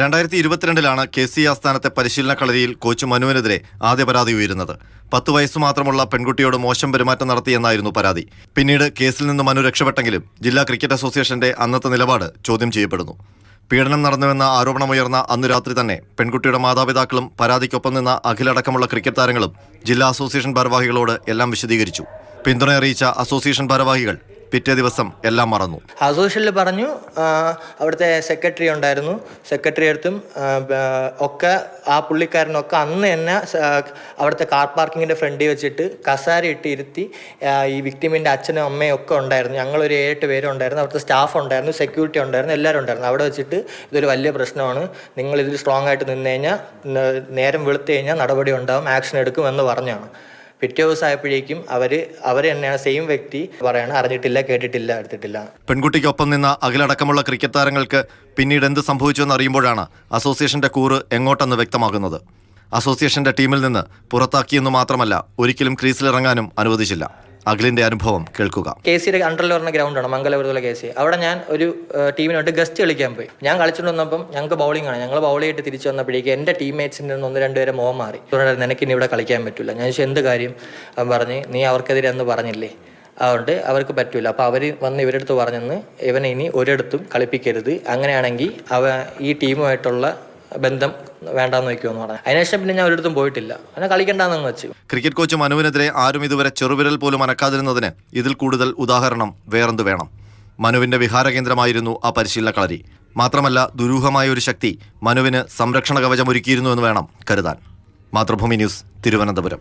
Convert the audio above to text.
രണ്ടായിരത്തി ഇരുപത്തിരണ്ടിലാണ് K C ആസ്ഥാനത്തെ പരിശീലന കളരിയിൽ കോച്ച് മനുവിനെതിരെ ആദ്യ പരാതി ഉയരുന്നത്. പത്ത് വയസ്സ് മാത്രമുള്ള പെൺകുട്ടിയോട് മോശം പെരുമാറ്റം നടത്തിയെന്നായിരുന്നു പരാതി. പിന്നീട് കേസിൽ നിന്ന് മനു രക്ഷപ്പെട്ടെങ്കിലും ജില്ലാ ക്രിക്കറ്റ് അസോസിയേഷന്റെ അന്നത്തെ നിലപാട് ചോദ്യം ചെയ്യപ്പെടുന്നു. പീഡനം നടന്നുവെന്ന ആരോപണമുയർന്ന അന്നു രാത്രി തന്നെ പെൺകുട്ടിയുടെ മാതാപിതാക്കളും പരാതിക്കൊപ്പം നിന്ന അഖിലടക്കമുള്ള ക്രിക്കറ്റ് താരങ്ങളും ജില്ലാ അസോസിയേഷൻ ഭാരവാഹികളോട് എല്ലാം വിശദീകരിച്ചു. പിന്തുണ അറിയിച്ച അസോസിയേഷൻ ഭാരവാഹികൾ പിറ്റേ ദിവസം എല്ലാം മറന്നു. അസോസിയേഷനിൽ പറഞ്ഞു അവിടുത്തെ സെക്രട്ടറി ഉണ്ടായിരുന്നു. സെക്രട്ടറി അടുത്തും ഒക്കെ ആ പുള്ളിക്കാരനൊക്കെ അന്ന് തന്നെ അവിടുത്തെ കാർ പാർക്കിങ്ങിന്റെ ഫ്രണ്ടിൽ വെച്ചിട്ട് കസാര ഇട്ട് ഇരുത്തി ഈ വിക്ടിമിന്റെ അച്ഛനും അമ്മയും ഒക്കെ ഉണ്ടായിരുന്നു. ഞങ്ങളൊരു ഏഴെട്ട് പേരും ഉണ്ടായിരുന്നു. അവിടുത്തെ സ്റ്റാഫ് ഉണ്ടായിരുന്നു സെക്യൂരിറ്റി ഉണ്ടായിരുന്നു എല്ലാവരും ഉണ്ടായിരുന്നു. അവിടെ വെച്ചിട്ട് ഇതൊരു വലിയ പ്രശ്നമാണ്. നിങ്ങൾ ഇതിൽ സ്ട്രോങ് ആയിട്ട് നിന്ന് കഴിഞ്ഞാൽ നേരം വെളുത്തു കഴിഞ്ഞാൽ നടപടി ഉണ്ടാകും ആക്ഷൻ എടുക്കും എന്ന് പറഞ്ഞാണ്. പിറ്റേ ദിവസം ആയപ്പോഴേക്കും അവർ അവർ തന്നെയാണ് സെയിം വ്യക്തി പറയണം അറിഞ്ഞിട്ടില്ല കേട്ടിട്ടില്ല എടുത്തിട്ടില്ല. പെൺകുട്ടിക്കൊപ്പം നിന്ന അകലടക്കമുള്ള ക്രിക്കറ്റ് താരങ്ങൾക്ക് പിന്നീട് എന്ത് സംഭവിച്ചുവെന്ന് അറിയുമ്പോഴാണ് അസോസിയേഷന്റെ കൂറ് എങ്ങോട്ടെന്ന് വ്യക്തമാകുന്നത്. അസോസിയേഷന്റെ ടീമിൽ നിന്ന് പുറത്താക്കിയെന്ന് മാത്രമല്ല ഒരിക്കലും ക്രീസിലിറങ്ങാനും അനുവദിച്ചില്ല. അഖിലിന്റെ അനുഭവം കേൾക്കുക. കെ സിയുടെ അണ്ടറിൽ പറഞ്ഞ ഗ്രൗണ്ടാണ് മംഗലപുരത്തുള്ള കെ സി അവിടെ ഞാൻ ഒരു ടീമിനോട്ട് ഗസ്റ്റ് കളിക്കാൻ പോയി. ഞാൻ കളിച്ചുകൊണ്ട് വന്നപ്പം ഞങ്ങൾക്ക് ബൗളിംഗ് ആണ്. ഞങ്ങൾ ബൗൾ ചെയ്തിട്ട് തിരിച്ചു വന്നപ്പോഴേക്ക് എന്റെ ടീംമേറ്റ്സിന്റെ ഒന്ന് രണ്ടുപേരെ മോഹം മാറി. നിനക്ക് ഇനി ഇവിടെ കളിക്കാൻ പറ്റില്ല ഞാൻ എന്ത് കാര്യം? അവൻ പറഞ്ഞ് നീ അവർക്കെതിരെ അന്ന് പറഞ്ഞില്ലേ? അതുകൊണ്ട് അവർക്ക് പറ്റൂല. അപ്പോൾ അവർ വന്ന് ഇവരെടുത്ത് പറഞ്ഞെന്ന് ഇവനെ ഇനി ഒരിടത്തും കളിപ്പിക്കരുത്. അങ്ങനെയാണെങ്കിൽ അവ ഈ ടീമുമായിട്ടുള്ള ബന്ധം വേണ്ടാന്ന് വയ്ക്കുമെന്ന് പറഞ്ഞു. അതിനുശേഷം പിന്നെ ഞാൻ ഒരിടത്തും പോയിട്ടില്ല. അങ്ങനെ കളിക്കണ്ടെന്ന് വെച്ചു. ക്രിക്കറ്റ് കോച്ച് മനുവിനെതിരെ ആരും ഇതുവരെ ചെറുവിരൽ പോലും അനക്കാതിരുന്നതിന് ഇതിൽ കൂടുതൽ ഉദാഹരണം വേറെന്ത് വേണം? മനുവിന്റെ വിഹാരകേന്ദ്രമായിരുന്നു ആ പരിശീലന കളരി. മാത്രമല്ല ദുരൂഹമായ ഒരു ശക്തി മനുവിന് സംരക്ഷണ കവചം ഒരുക്കിയിരുന്നു എന്ന് വേണം കരുതാൻ. മാതൃഭൂമി ന്യൂസ് തിരുവനന്തപുരം.